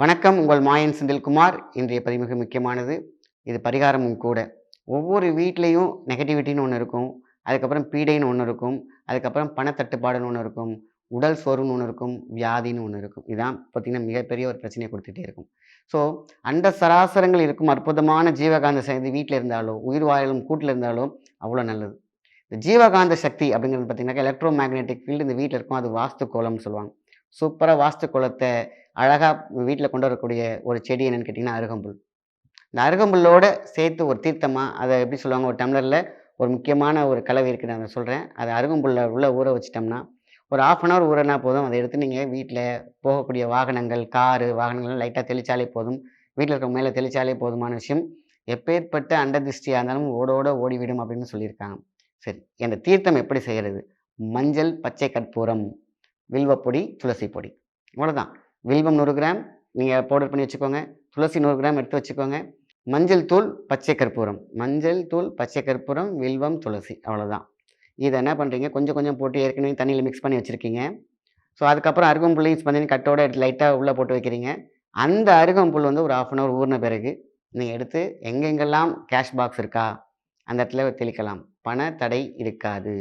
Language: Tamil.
வணக்கம் உங்கள் மாயன் செந்தில்குமார். இன்றைய பதிவு முக்கியமானது இது பரிகாரமும் கூட. ஒவ்வொரு வீட்லேயும் நெகட்டிவிட்டின்னு ஒன்று இருக்கும் அதுக்கப்புறம் பீடைன்னு ஒன்று இருக்கும் அதுக்கப்புறம் பணத்தட்டுப்பாடுன்னு ஒன்று இருக்கும் உடல் சோர்வுன்னு ஒன்று இருக்கும் வியாதின்னு ஒன்று இருக்கும். இதான் பார்த்திங்கன்னா மிகப்பெரிய ஒரு பிரச்சனையை கொடுத்துட்டே இருக்கும். ஸோ அண்ட சராசரங்கள் இருக்கும் அற்புதமான ஜீவகாந்த சக்தி வீட்டில் இருந்தாலோ உயிர் வாயிலும் கூட்டில் இருந்தாலோ அவ்வளோ நல்லது. இந்த ஜீவகாந்த சக்தி அப்படிங்கிறது பார்த்தீங்கன்னாக்கா எலக்ட்ரோ மேக்னெட்டிக் ஃபீல்டு இந்த வீட்டில் இருக்கும் அது வாஸ்து கோலம்னு சொல்லுவாங்க. சூப்பராக வாஸ்து குளத்தை அழகாக வீட்டில் கொண்டு வரக்கூடிய ஒரு செடி என்னென்னு கேட்டிங்கன்னா அருகம்புல். இந்த அருகம்புல்லோடு சேர்த்து ஒரு தீர்த்தமாக அதை எப்படி சொல்லுவாங்க ஒரு டம்ளரில் ஒரு முக்கியமான ஒரு கலவை இருக்குது நான் சொல்கிறேன் அதை அருகம்புல்ல உள்ளே ஊற வச்சிட்டோம்னா ஒரு ஆஃப் அன் ஹவர் ஊறினா போதும். அதை எடுத்து நீங்கள் வீட்டில் போகக்கூடிய வாகனங்கள் காரு வாகனங்கள் லைட்டாக தெளித்தாலே போதும். வீட்டில் இருக்க மேலே தெளித்தாலே போதுமான விஷயம். எப்பேற்பட்ட அண்டதிஷ்டியாக இருந்தாலும் ஓடோட ஓடிவிடும் அப்படின்னு சொல்லியிருக்காங்க. சரி அந்த தீர்த்தம் எப்படி செய்கிறது மஞ்சள் பச்சை கற்பூரம். வில்வப்பொடி துளசி பொடி. இவ்வளோதான் வில்வம் நூறு கிராம் நீங்கள் பவுடர் பண்ணி வச்சுக்கோங்க. துளசி நூறு கிராம் எடுத்து வச்சுக்கோங்க. மஞ்சள் தூள் பச்சை கற்பூரம். மஞ்சள் தூள் பச்சை கற்பூரம் வில்வம் துளசி. அவ்வளோதான் இதை என்ன பண்ணுறீங்க கொஞ்சம் கொஞ்சம் போட்டு ஏற்கனவே தண்ணியில் மிக்ஸ் பண்ணி வச்சுருக்கீங்க. ஸோ அதுக்கப்புறம் அருகம்புள்ளையும் பார்த்தீங்கன்னா கட்டோட எடுத்து லைட்டாக உள்ளே போட்டு வைக்கிறீங்க. அந்த அருகம்புல் வந்து ஒரு ஆஃப் அன் ஹவர் ஊறின பிறகு நீங்கள் எடுத்து எங்கெங்கெல்லாம் கேஷ் பாக்ஸ் இருக்கா அந்த இடத்துல தெளிக்கலாம். பண தடை இருக்காது.